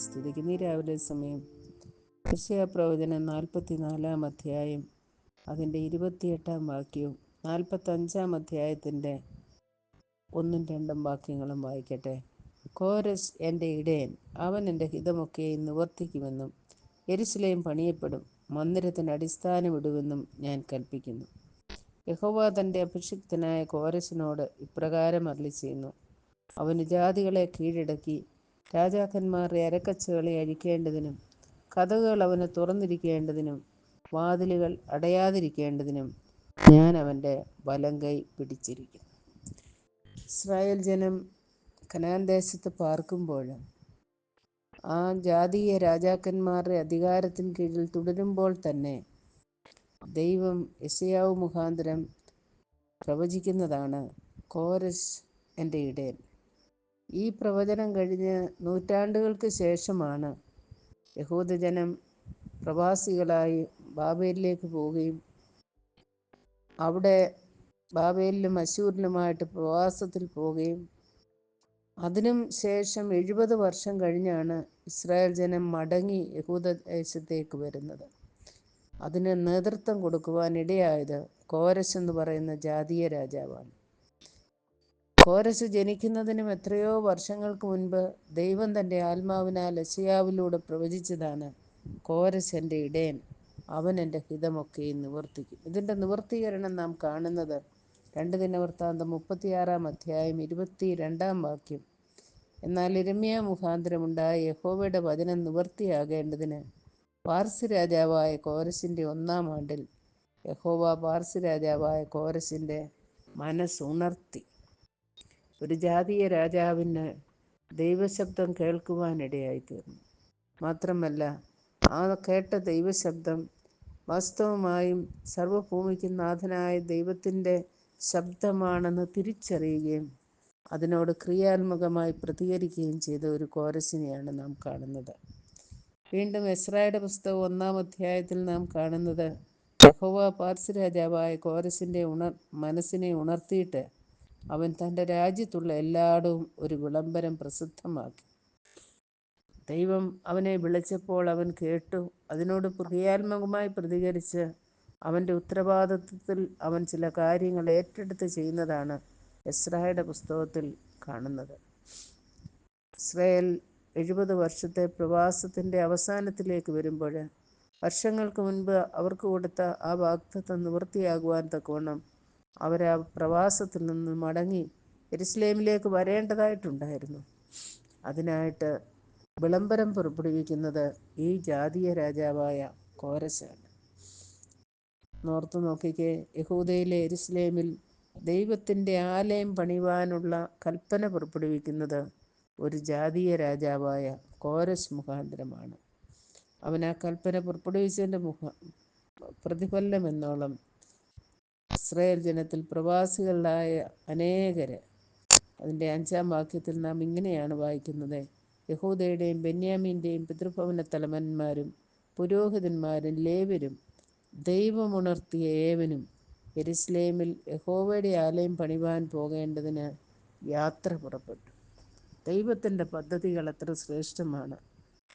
സ്തുതിക്കുന്നു ഈ രാവിലെ സമയം. പ്രവചനം നാൽപ്പത്തിനാലാം അധ്യായം. അതിന്റെ ഇരുപത്തിയെട്ടാം വാക്യവും നാൽപ്പത്തഞ്ചാം അധ്യായത്തിന്റെ ഒന്നും രണ്ടും വാക്യങ്ങളും വായിക്കട്ടെ. കോരസ് എന്റെ ഇടയൻ അവൻ എന്റെ ഹിതമൊക്കെ നിവർത്തിക്കുമെന്നും എരിശിലയും പണിയപ്പെടും മന്ദിരത്തിന് അടിസ്ഥാനമിടുമെന്നും ഞാൻ കൽപ്പിക്കുന്നു യഹോവ തന്റെ അഭിഷിക്തനായ കോരസിനോട് ഇപ്രകാരം അരളി ചെയ്യുന്നു അവന് ജാതികളെ കീഴടക്കി രാജാക്കന്മാരുടെ അരക്കച്ചകളെ അഴിക്കേണ്ടതിനും കഥകൾ അവന് തുറന്നിരിക്കേണ്ടതിനും വാതിലുകൾ അടയാതിരിക്കേണ്ടതിനും ഞാൻ അവന്റെ വലം കൈ പിടിച്ചിരിക്കും. ഇസ്രായേൽ ജനം കനാൻ ദേശത്ത് പാർക്കുമ്പോൾ ആ ജാതീയ രാജാക്കന്മാരുടെ അധികാരത്തിന് കീഴിൽ തുടരുമ്പോൾ തന്നെ ദൈവം യശയാവ് മുഖാന്തരം പ്രവചിക്കുന്നതാണ് കോരസ് എന്റെ ഇടയൻ. ഈ പ്രവചനം കഴിഞ്ഞ് നൂറ്റാണ്ടുകൾക്ക് ശേഷമാണ് യഹൂദജനം പ്രവാസികളായി ബാബേലിലേക്ക് പോവുകയും അവിടെ ബാബേലിലും അശൂരിലുമായിട്ട് പ്രവാസത്തിൽ പോവുകയും അതിനും ശേഷം എഴുപത് വർഷം കഴിഞ്ഞാണ് ഇസ്രായേൽ ജനം മടങ്ങി യഹൂദ ദേശത്തേക്ക് വരുന്നത്. അതിന് നേതൃത്വം കൊടുക്കുവാൻ ഇടയായത് കോരസ് എന്ന് പറയുന്ന ജാതീയ രാജാവാണ്. കോരസ് ജനിക്കുന്നതിനും എത്രയോ വർഷങ്ങൾക്ക് മുൻപ് ദൈവം തന്റെ ആത്മാവിനാൽ ലശയാവിലൂടെ പ്രവചിച്ചതാണ് കോരസ് എന്റെ ഇടയൻ അവൻ എന്റെ ഹിതമൊക്കെ നിവർത്തിക്കും. ഇതിന്റെ നിവർത്തീകരണം നാം കാണുന്നത് രണ്ട് ദിനവൃത്താന്തം മുപ്പത്തിയാറാം അധ്യായം ഇരുപത്തി രണ്ടാം വാക്യം. എന്നാൽ ഇരമ്യ മുഖാന്തരമുണ്ടായ യഹോവയുടെ വചനം നിവർത്തിയാകേണ്ടതിന് പാർസി രാജാവായ കോരസിന്റെ ഒന്നാം ആണ്ടിൽ യഹോവ പാർസി രാജാവായ കോരസിന്റെ മനസ്സുണർത്തി. ഒരു ജാതീയ രാജാവിന് ദൈവശബ്ദം കേൾക്കുവാനിടയായിത്തീർന്നു. മാത്രമല്ല ആ കേട്ട ദൈവശബ്ദം വാസ്തവമായും സർവഭൂമിക്ക് നാഥനായ ദൈവത്തിന്റെ ശബ്ദമാണെന്ന് തിരിച്ചറിയുകയും അതിനോട് ക്രിയാത്മകമായി പ്രതികരിക്കുകയും ചെയ്ത ഒരു കോരസിനെയാണ് നാം കാണുന്നത്. വീണ്ടും എസ്രായുടെ പുസ്തകം ഒന്നാം അധ്യായത്തിൽ നാം കാണുന്നത് യഹോവ പാർസ് രാജാവായ കോരസിന്റെ ഉണർ മനസ്സിനെ ഉണർത്തിയിട്ട് അവൻ തന്റെ രാജ്യത്തുള്ള എല്ലായിടവും ഒരു വിളംബരം പ്രസിദ്ധമാക്കി. ദൈവം അവനെ വിളിച്ചപ്പോൾ അവൻ കേട്ടു. അതിനോട് ഹൃദയാത്മകമായി പ്രതികരിച്ച് അവന്റെ ഉത്തരവാദിത്വത്തിൽ അവൻ ചില കാര്യങ്ങൾ ഏറ്റെടുത്ത് ചെയ്യുന്നതാണ് എസ്രായുടെ പുസ്തകത്തിൽ കാണുന്നത്. ഇസ്രായേൽ എഴുപത് വർഷത്തെ പ്രവാസത്തിന്റെ അവസാനത്തിലേക്ക് വരുമ്പോൾ വർഷങ്ങൾക്ക് മുൻപ് അവർക്ക് കൊടുത്ത ആ വാഗ്ദത്വം നിവൃത്തിയാകുവാൻ തക്കവണ്ണം അവർ ആ പ്രവാസത്തിൽ നിന്ന് മടങ്ങി എരുസ്ലേമിലേക്ക് വരേണ്ടതായിട്ടുണ്ടായിരുന്നു. അതിനായിട്ട് വിളംബരം പുറപ്പെടുവിക്കുന്നത് ഈ ജാതീയ രാജാവായ കോരസാണ്. നോർത്ത് നോക്കിക്കേ യഹൂദയിലെ എരുസ്ലേമിൽ ദൈവത്തിന്റെ ആലയം പണിവാനുള്ള കൽപ്പന പുറപ്പെടുവിക്കുന്നത് ഒരു ജാതീയ രാജാവായ കോരസ് മുഖാന്തരമാണ്. അവൻ ആ കൽപ്പന പുറപ്പെടുവിച്ചതിന്റെ മുഖ പ്രതിഫലനം എന്നോളം ഇസ്രായേൽ ജനത്തിൽ പ്രവാസികളായ അനേകരെ. അതിന്റെ അഞ്ചാം വാക്യത്തിൽ നാം ഇങ്ങനെയാണ് വായിക്കുന്നത്. യഹൂദയുടെയും ബെന്യാമിന്റെയും പിതൃഭവന തലവന്മാരും പുരോഹിതന്മാരും ലേവരും ദൈവമുണർത്തിയ ഏവനും എരുസ്ലേമിൽ യഹോവയുടെ ആലയം പണിവാൻ പോകേണ്ടതിന് യാത്ര പുറപ്പെട്ടു. ദൈവത്തിന്റെ പദ്ധതികൾ അത്ര ശ്രേഷ്ഠമാണ്.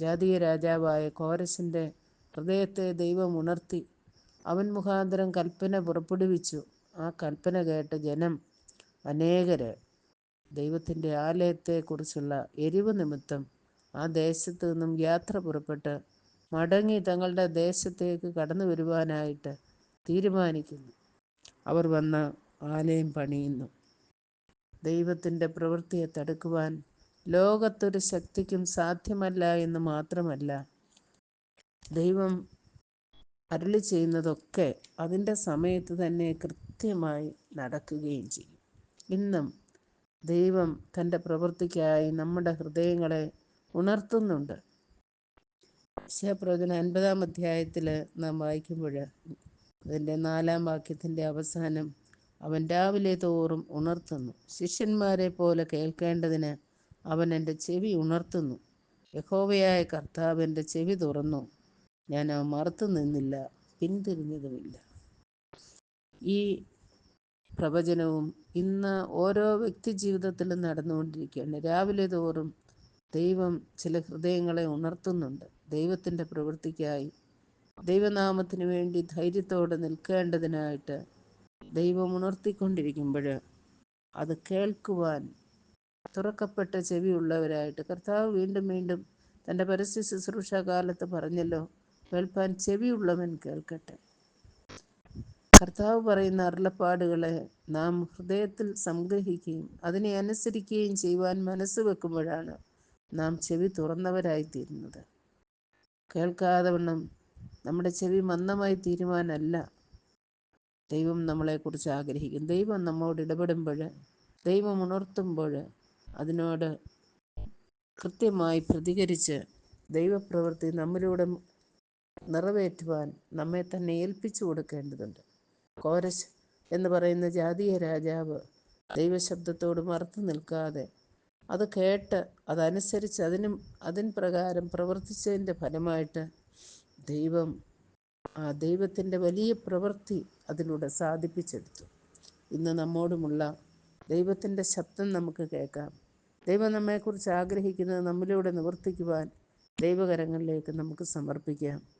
ജാതീയ രാജാവായ കോരസിന്റെ ഹൃദയത്തെ ദൈവം ഉണർത്തി അവൻ മുഖാന്തരം കൽപ്പന പുറപ്പെടുവിച്ചു. ആ കൽപ്പന കേട്ട് ജനം അനേകര് ദൈവത്തിന്റെ ആലയത്തെക്കുറിച്ചുള്ള എരിവ് നിമിത്തം ആ ദേശത്തു നിന്നും യാത്ര പുറപ്പെട്ട് മടങ്ങി തങ്ങളുടെ ദേശത്തേക്ക് കടന്നു വരുവാനായിട്ട് തീരുമാനിക്കുന്നു. അവർ വന്ന് ആലയം പണിയുന്നു. ദൈവത്തിന്റെ പ്രവൃത്തിയെ തടുക്കുവാൻ ലോകത്തൊരു ശക്തിക്കും സാധ്യമല്ല എന്ന് മാത്രമല്ല ദൈവം അരളി ചെയ്യുന്നതൊക്കെ അതിന്റെ സമയത്ത് തന്നെ കൃത്യമായി നടക്കുകയും ചെയ്യും. ഇന്നും ദൈവം തന്റെ പ്രവൃത്തിക്കായി നമ്മുടെ ഹൃദയങ്ങളെ ഉണർത്തുന്നുണ്ട്. ശിവപ്രവചന അൻപതാം അധ്യായത്തിൽ നാം വായിക്കുമ്പോൾ അതിന്റെ നാലാം വാക്യത്തിന്റെ അവസാനം അവൻ രാവിലെ തോറും ഉണർത്തുന്നു. ശിഷ്യന്മാരെ പോലെ കേൾക്കേണ്ടതിന് അവൻ എന്റെ ചെവി ഉണർത്തുന്നു. യഹോവയായ കർത്താവ് എന്റെ ചെവി തുറന്നു. ഞാൻ ആ മറുത്തു നിന്നില്ല പിന്തിരിഞ്ഞതുമില്ല. ഈ പ്രവചനവും ഇന്ന് ഓരോ വ്യക്തി ജീവിതത്തിലും നടന്നുകൊണ്ടിരിക്കുകയാണ്. രാവിലെ തോറും ദൈവം ചില ഹൃദയങ്ങളെ ഉണർത്തുന്നുണ്ട്. ദൈവത്തിന്റെ പ്രവൃത്തിക്കായി ദൈവനാമത്തിന് വേണ്ടി ധൈര്യത്തോടെ നിൽക്കേണ്ടതിനായിട്ട് ദൈവം ഉണർത്തിക്കൊണ്ടിരിക്കുമ്പോൾ അത് കേൾക്കുവാൻ തുറക്കപ്പെട്ട ചെവിയുള്ളവരായിട്ട് കർത്താവ് വീണ്ടും വീണ്ടും തന്റെ പരസ്യ ശുശ്രൂഷ കാലത്ത് പറഞ്ഞല്ലോ കേൾപ്പാൻ ചെവിയുള്ളവൻ കേൾക്കട്ടെ. കർത്താവ് പറയുന്ന അരുളപ്പാടുകളെ നാം ഹൃദയത്തിൽ സംഗ്രഹിക്കുകയും അതിനെ അനുസരിക്കുകയും ചെയ്യുവാൻ മനസ്സ് വെക്കുമ്പോഴാണ് നാം ചെവി തുറന്നവരായിത്തീരുന്നത്. കേൾക്കാതെ വണ്ണം നമ്മുടെ ചെവി മന്ദമായി തീരുവാനല്ല. ദൈവം നമ്മളെക്കുറിച്ച് ആഗ്രഹിക്കും. ദൈവം നമ്മോട് ഇടപെടുമ്പോൾ ദൈവം ഉണർത്തുമ്പോൾ അതിനോട് കൃത്യമായി പ്രതികരിച്ച് ദൈവപ്രവൃത്തി നമ്മിലൂടെ നിറവേറ്റുവാൻ നമ്മെ തന്നെ ഏൽപ്പിച്ചു കൊടുക്കേണ്ടതുണ്ട്. കോരശ് എന്ന് പറയുന്ന ജാതീയ രാജാവ് ദൈവശബ്ദത്തോട് മറുത്തു നിൽക്കാതെ അത് കേട്ട് അതനുസരിച്ച് അതിനും അതിന് പ്രകാരം പ്രവർത്തിച്ചതിന്റെ ഫലമായിട്ട് ദൈവം ആ ദൈവത്തിന്റെ വലിയ പ്രവൃത്തി അതിലൂടെ സാധിപ്പിച്ചെടുത്തു. ഇന്ന് നമ്മോടുമുള്ള ദൈവത്തിന്റെ ശബ്ദം നമുക്ക് കേൾക്കാം. ദൈവം നമ്മെക്കുറിച്ച് ആഗ്രഹിക്കുന്നത് നമ്മിലൂടെ നിവർത്തിക്കുവാൻ ദൈവകരങ്ങളിലേക്ക് നമുക്ക് സമർപ്പിക്കാം.